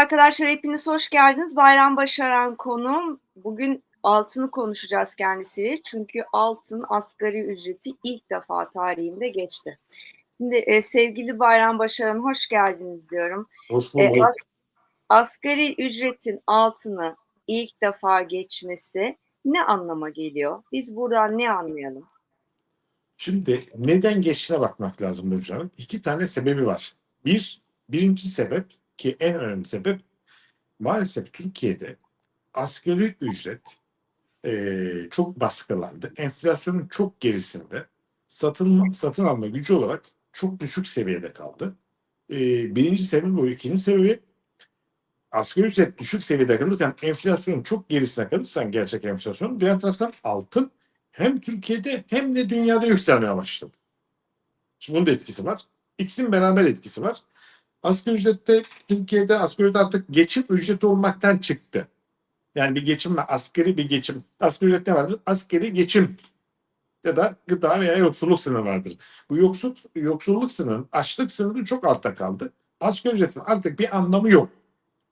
Arkadaşlar hepiniz hoş geldiniz. Bayram Başaran konuğum. Bugün altını konuşacağız kendisiyle. Çünkü altın asgari ücreti ilk defa tarihinde geçti. Şimdi e, sevgili Bayram Başaran hoş geldiniz diyorum. Hoş E, bulduk. as- asgari ücretin altını ilk defa geçmesi ne anlama geliyor? Biz buradan ne anlayalım? Şimdi neden geçtiğine bakmak lazım Burcu Hanım. İki tane sebebi var. Bir, birinci sebep ki en önemli sebep maalesef Türkiye'de asgari ücret eee, çok baskılandı. Enflasyonun çok gerisinde satın, satın alma gücü olarak çok düşük seviyede kaldı. Eee, birinci sebebi bu. İkinci sebebi asgari ücret düşük seviyede kalırken enflasyonun çok gerisine kalırsan gerçek enflasyon diğer taraftan altın hem Türkiye'de hem de dünyada yükselmeye başladı. Şimdi bunun da etkisi var. İkisinin beraber etkisi var. Asgari ücrette Türkiye'de asgari ücret artık geçim ücreti olmaktan çıktı. Yani bir geçimle asgari bir geçim. Asgari ücret ne vardır? Asgari geçim ya da gıda veya yoksulluk sınırı vardır. Bu yoksulluk, yoksulluk sınırının, açlık sınırı çok altta kaldı. Asgari ücretin artık bir anlamı yok.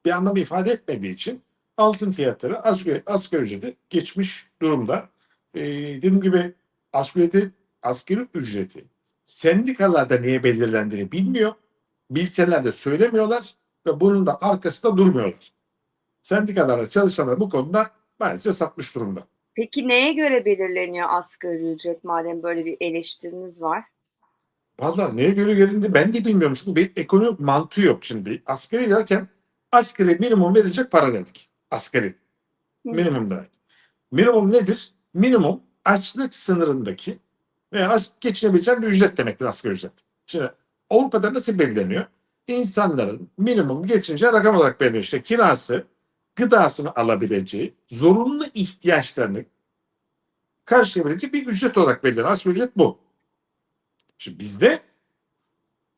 Bir anlamı ifade etmediği için altın fiyatları asgari, asgari ücreti geçmiş durumda. Ee, dediğim gibi asgari, asgari ücreti sendikalarda niye belirlendiğini bilmiyor. Bilseler de söylemiyorlar ve bunun da arkasında durmuyorlar. Sendikalarda çalışanlar bu konuda maalesef satmış durumda. Peki neye göre belirleniyor asgari ücret madem böyle bir eleştiriniz var? Vallahi neye göre gelindi ben de bilmiyorum. Çünkü bir ekonomik mantığı yok şimdi. Asgari derken asgari minimum verilecek para demek. Asgari. Minimum demek. Minimum nedir? Minimum açlık sınırındaki veya aç, geçinebileceğin bir ücret demektir asgari ücret. Şimdi Avrupa'da nasıl belirleniyor? İnsanların minimum geçince rakam olarak belirleniyor. İşte kirası, gıdasını alabileceği, zorunlu ihtiyaçlarını karşılayabileceği bir ücret olarak belirleniyor. Asgari ücret bu. Şimdi bizde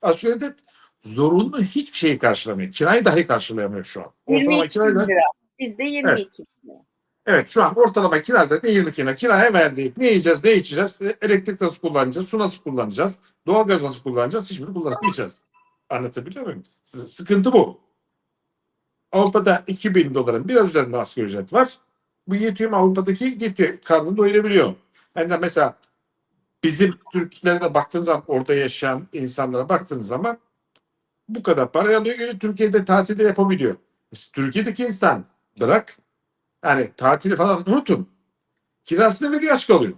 asgari ücret zorunlu hiçbir şeyi karşılamıyor. Kirayı dahi karşılayamıyor şu an. Ortalama 22 kirayı da lira. Bizde 22 bin lira. Evet şu an ortalama kira zaten 22 lira kiraya verdik. Ne yiyeceğiz, ne içeceğiz, elektrik nasıl kullanacağız, su nasıl kullanacağız, doğalgaz nasıl kullanacağız, hiçbirini kullanamayacağız. Anlatabiliyor muyum? S- Sıkıntı bu. Avrupa'da 2000 doların biraz üzerinde asgari ücret var. Bu yetiyor mu Avrupa'daki yetiyor. Karnını doyurabiliyor. Yani mesela bizim Türklere de baktığınız zaman orada yaşayan insanlara baktığınız zaman bu kadar para alıyor. Yani Türkiye'de tatilde yapabiliyor. Türkiye'deki insan bırak yani tatili falan unutun. Kirasını veriyor aç kalıyor.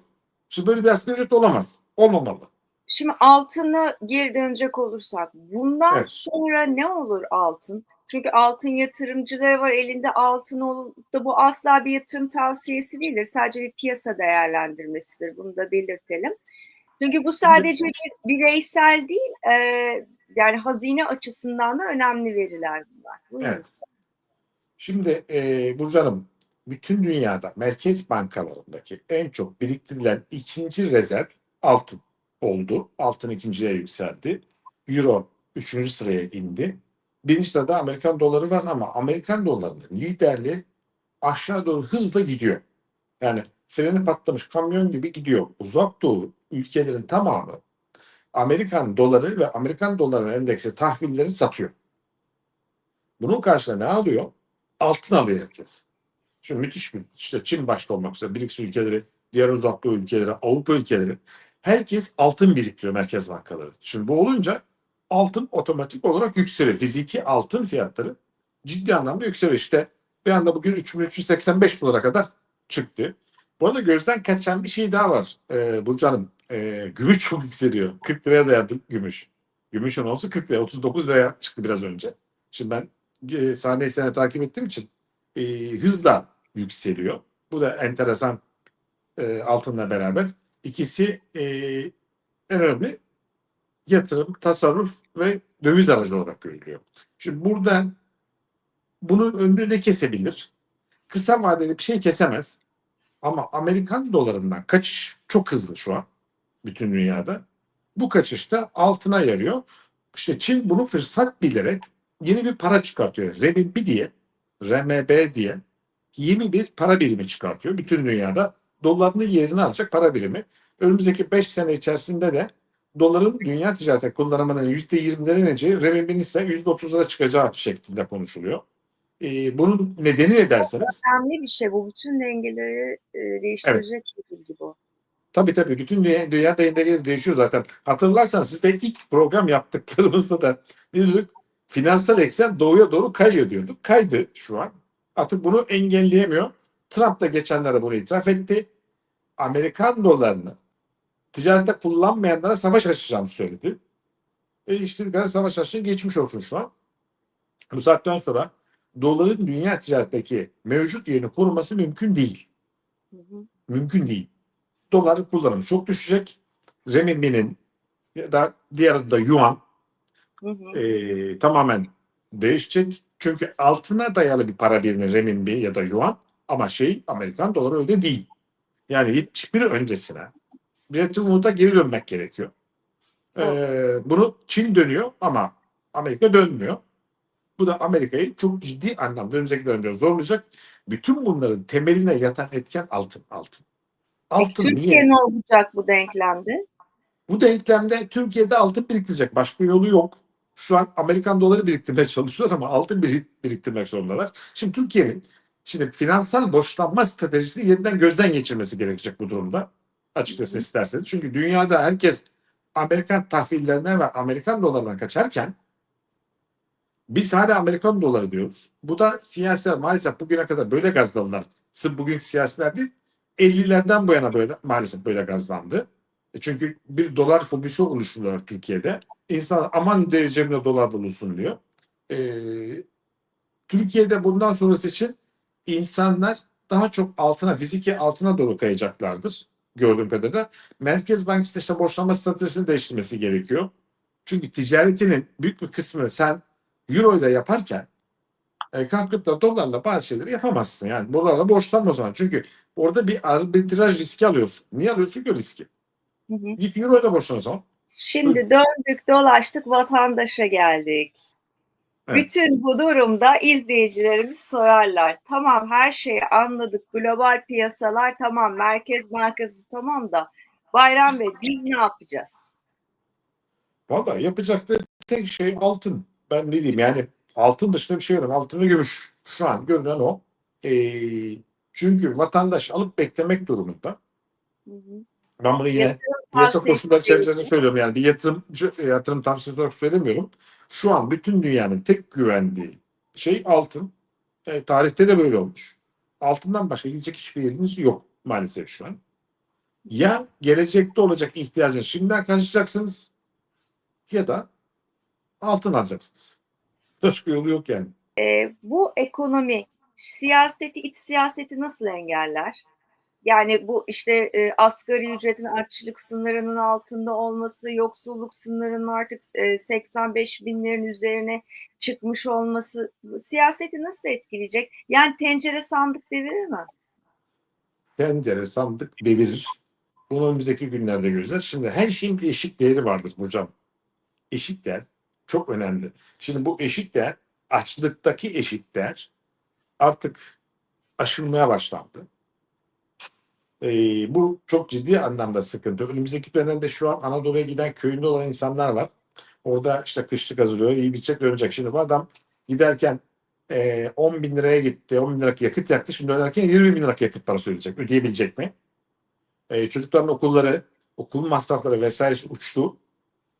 Şimdi böyle bir asgari ücret olamaz. Olmamalı. Şimdi altına geri dönecek olursak bundan Evet. sonra ne olur altın? Çünkü altın yatırımcıları var elinde altın olup da bu asla bir yatırım tavsiyesi değildir. Sadece bir piyasa değerlendirmesidir. Bunu da belirtelim. Çünkü bu sadece bir bireysel değil, e, yani hazine açısından da önemli veriler bunlar. Evet. Şimdi e, Burcu Hanım, bütün dünyada merkez bankalarındaki en çok biriktirilen ikinci rezerv altın oldu. Altın ikinciye yükseldi. Euro üçüncü sıraya indi. Birinci sırada Amerikan doları var ama Amerikan dolarının liderliği aşağı doğru hızla gidiyor. Yani freni patlamış kamyon gibi gidiyor. Uzak doğu ülkelerin tamamı Amerikan doları ve Amerikan doları endeksi tahvilleri satıyor. Bunun karşılığında ne alıyor? Altın alıyor herkes. Şimdi müthiş bir işte Çin başta olmak üzere BRICS ülkeleri, diğer uzak doğu ülkeleri, Avrupa ülkeleri herkes altın biriktiriyor merkez bankaları. Şimdi bu olunca altın otomatik olarak yükseliyor. Fiziki altın fiyatları ciddi anlamda yükseliyor. İşte bir anda bugün 3385 dolara kadar çıktı. Bu arada gözden kaçan bir şey daha var ee, Burcu Hanım. Ee, gümüş çok yükseliyor. 40 liraya dayandı gümüş. Gümüşün olsa 40 liraya, 39 liraya çıktı biraz önce. Şimdi ben e, sahneyi sene takip ettiğim için e, hızla yükseliyor. Bu da enteresan e, altınla beraber. İkisi e, en önemli yatırım, tasarruf ve döviz aracı olarak görülüyor. Şimdi buradan bunun önünü ne kesebilir? Kısa vadeli bir şey kesemez. Ama Amerikan dolarından kaçış çok hızlı şu an bütün dünyada. Bu kaçışta altına yarıyor. İşte Çin bunu fırsat bilerek yeni bir para çıkartıyor. Renminbi diye, RMB diye yeni bir para birimi çıkartıyor bütün dünyada. Doların yerini alacak para birimi. Önümüzdeki 5 sene içerisinde de doların dünya ticareti kullanımının %20'lere ineceği, renminbinin ise %30'lara çıkacağı şeklinde konuşuluyor. E, bunun nedeni ne derseniz Önemli bir şey bu. Bütün dengeleri e, değiştirecek bir bilgi bu. Tabii tabii bütün dünya, dünya dengeleri değişiyor zaten. Hatırlarsanız siz de ilk program yaptıklarımızda da ne diyorduk? Finansal eksen doğuya doğru kayıyor diyorduk. Kaydı şu an. Artık bunu engelleyemiyor. Trump da geçenlerde bunu itiraf etti. Amerikan dolarını ticarette kullanmayanlara savaş açacağını söyledi. E işte savaş açınca geçmiş olsun şu an. Bu saatten sonra doların dünya ticaretteki mevcut yerini koruması mümkün değil. Hı hı. Mümkün değil doların kullanımı çok düşecek. Renminbi'nin ya da diğer adı da yuan Hı hı. e, tamamen değişecek. Çünkü altına dayalı bir para birimi renminbi ya da yuan ama şey Amerikan doları öyle değil. Yani hiçbir öncesine Bretton Woods'a geri dönmek gerekiyor. E, bunu Çin dönüyor ama Amerika dönmüyor. Bu da Amerika'yı çok ciddi anlamda önümüzdeki dönemde zorlayacak. Bütün bunların temeline yatan etken altın. Altın. Altın Peki, niye? Türkiye ne olacak bu denklemde? Bu denklemde Türkiye'de altın biriktirecek. Başka yolu yok. Şu an Amerikan doları biriktirmeye çalışıyorlar ama altın bir- biriktirmek zorundalar. Şimdi Türkiye'nin şimdi finansal borçlanma stratejisini yeniden gözden geçirmesi gerekecek bu durumda. Açıkçası isterseniz. Çünkü dünyada herkes Amerikan tahvillerinden ve Amerikan dolarından kaçarken biz hala Amerikan doları diyoruz. Bu da siyasiler maalesef bugüne kadar böyle gazladılar. Sırf bugünkü siyasiler değil 50'lerden bu yana böyle maalesef böyle gazlandı. E Çünkü bir dolar fobisi oluşturuyor Türkiye'de. İnsan aman de cebimde dolar bulunsun diyor. Ee, Türkiye'de bundan sonrası için insanlar daha çok altına, fiziki altına doğru kayacaklardır gördüğüm kadarıyla. Merkez Bankası işte borçlanma stratejisini değiştirmesi gerekiyor. Çünkü ticaretinin büyük bir kısmını sen euro ile yaparken e, kalkıp da dolarla bazı şeyleri yapamazsın. Yani dolarla borçlanma o zaman. Çünkü orada bir arbitraj riski alıyorsun. Niye alıyorsun ki o riski? Hı hı. Git euro ile borçlan o zaman. Şimdi döndük dolaştık vatandaşa geldik. Evet. Bütün bu durumda izleyicilerimiz sorarlar. Tamam her şeyi anladık. Global piyasalar tamam. Merkez Bankası tamam da Bayram Bey biz ne yapacağız? Vallahi yapacakları tek şey altın. Ben ne diyeyim yani altın dışında bir şey yok. Altın ve gümüş. Şu an görünen o. Ee, çünkü vatandaş alıp beklemek durumunda. Hı hı. Ben bunu yine piyasa koşulları çerçevesinde söylüyorum. Yani bir yatırımcı, yatırım tavsiyesi olarak söylemiyorum. Şu an bütün dünyanın tek güvendiği şey altın. E, tarihte de böyle olmuş. Altından başka gidecek hiçbir yerimiz yok maalesef şu an. Ya gelecekte olacak ihtiyacını şimdiden karşılayacaksınız ya da altın alacaksınız. Başka yolu yok yani. Ee, bu ekonomi siyaseti, iç siyaseti nasıl engeller? Yani bu işte e, asgari ücretin artçılık sınırının altında olması, yoksulluk sınırının artık e, 85 binlerin üzerine çıkmış olması siyaseti nasıl etkileyecek? Yani tencere sandık devirir mi? Tencere, sandık devirir. Bunu önümüzdeki günlerde göreceğiz. Şimdi her şeyin bir eşik değeri vardır hocam. Eşik değer çok önemli. Şimdi bu eşik değer, açlıktaki eşik değer artık aşılmaya başlandı. Ee, bu çok ciddi anlamda sıkıntı. Önümüzdeki dönemde şu an Anadolu'ya giden köyünde olan insanlar var. Orada işte kışlık hazırlıyor, iyi bitecek dönecek. Şimdi bu adam giderken e, 10 bin liraya gitti, 10 bin liralık yakıt yaktı. Şimdi dönerken 20 bin liralık yakıt parası ödeyecek. Ödeyebilecek mi? E, çocukların okulları, okul masrafları vesairesi uçtu.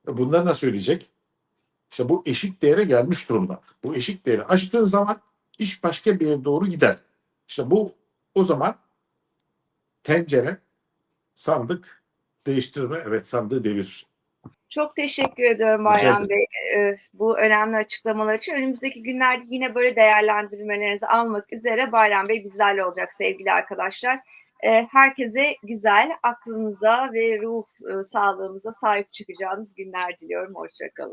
E, bunları nasıl ödeyecek? İşte bu eşik değere gelmiş durumda. Bu eşik değeri aştığın zaman iş başka bir yere doğru gider. İşte bu o zaman tencere, sandık değiştirme, evet sandığı devir. Çok teşekkür ediyorum Bayram. Bey e, bu önemli açıklamalar için. Önümüzdeki günlerde yine böyle değerlendirmelerinizi almak üzere Bayram Bey bizlerle olacak sevgili arkadaşlar. E, Herkese güzel, aklınıza ve ruh e, sağlığınıza sahip çıkacağınız günler diliyorum. Hoşçakalın.